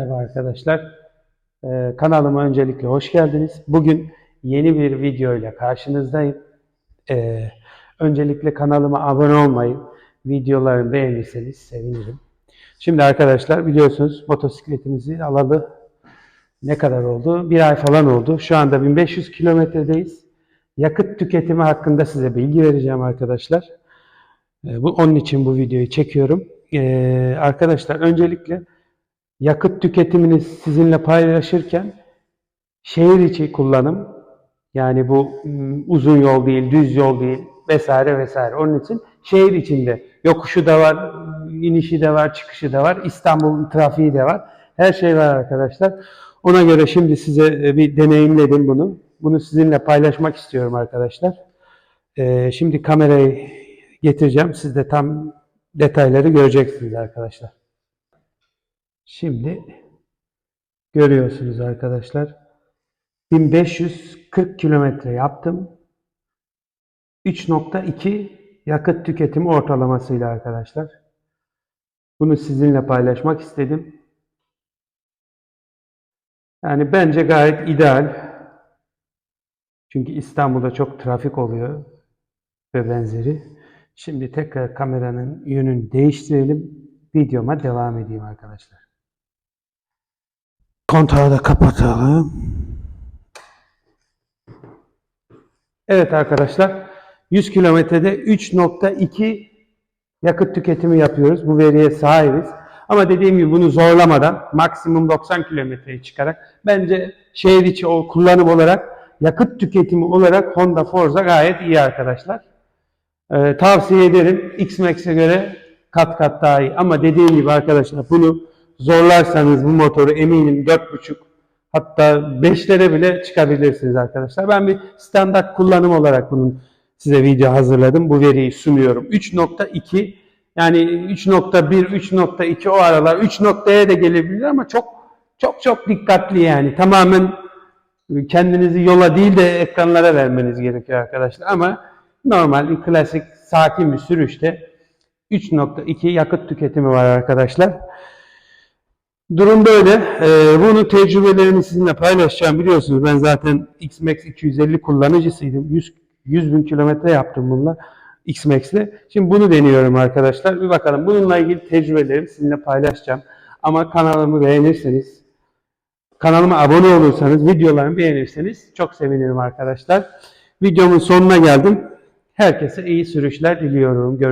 Merhaba arkadaşlar. Ee, kanalıma öncelikle hoş geldiniz. Bugün yeni bir video ile karşınızdayım. Ee, öncelikle kanalıma abone olmayı, videolarımı beğenirseniz sevinirim. Şimdi arkadaşlar biliyorsunuz motosikletimizi alalı ne kadar oldu? Bir ay falan oldu. Şu anda 1500 kilometredeyiz. Yakıt tüketimi hakkında size bilgi vereceğim arkadaşlar. Ee, bu onun için bu videoyu çekiyorum. Ee, arkadaşlar öncelikle yakıt tüketimini sizinle paylaşırken şehir içi kullanım yani bu mm, uzun yol değil, düz yol değil vesaire vesaire. Onun için şehir içinde yokuşu da var, inişi de var, çıkışı da var, İstanbul'un trafiği de var. Her şey var arkadaşlar. Ona göre şimdi size e, bir deneyimledim bunu. Bunu sizinle paylaşmak istiyorum arkadaşlar. Ee, şimdi kamerayı getireceğim. Siz de tam detayları göreceksiniz arkadaşlar. Şimdi görüyorsunuz arkadaşlar. 1540 kilometre yaptım. 3.2 yakıt tüketimi ortalamasıyla arkadaşlar. Bunu sizinle paylaşmak istedim. Yani bence gayet ideal. Çünkü İstanbul'da çok trafik oluyor ve benzeri. Şimdi tekrar kameranın yönünü değiştirelim. Videoma devam edeyim arkadaşlar. Kontağı da kapatalım. Evet arkadaşlar 100 kilometrede 3.2 yakıt tüketimi yapıyoruz. Bu veriye sahibiz. Ama dediğim gibi bunu zorlamadan maksimum 90 kilometreye çıkarak bence şehir içi o kullanım olarak yakıt tüketimi olarak Honda Forza gayet iyi arkadaşlar. Ee, tavsiye ederim. X-Max'e göre kat kat daha iyi. Ama dediğim gibi arkadaşlar bunu zorlarsanız bu motoru eminim 4.5 hatta 5'lere bile çıkabilirsiniz arkadaşlar. Ben bir standart kullanım olarak bunun size video hazırladım. Bu veriyi sunuyorum. 3.2 yani 3.1, 3.2 o aralar 3.'ya da gelebilir ama çok çok çok dikkatli yani. Tamamen kendinizi yola değil de ekranlara vermeniz gerekiyor arkadaşlar. Ama normal bir klasik sakin bir sürüşte 3.2 yakıt tüketimi var arkadaşlar. Durum böyle. Ee, bunun tecrübelerini sizinle paylaşacağım. Biliyorsunuz ben zaten X-Max 250 kullanıcısıydım. 100, 100 bin kilometre yaptım bununla X-Max'le. Şimdi bunu deniyorum arkadaşlar. Bir bakalım. Bununla ilgili tecrübelerimi sizinle paylaşacağım. Ama kanalımı beğenirseniz, kanalıma abone olursanız, videolarımı beğenirseniz çok sevinirim arkadaşlar. Videomun sonuna geldim. Herkese iyi sürüşler diliyorum. Gör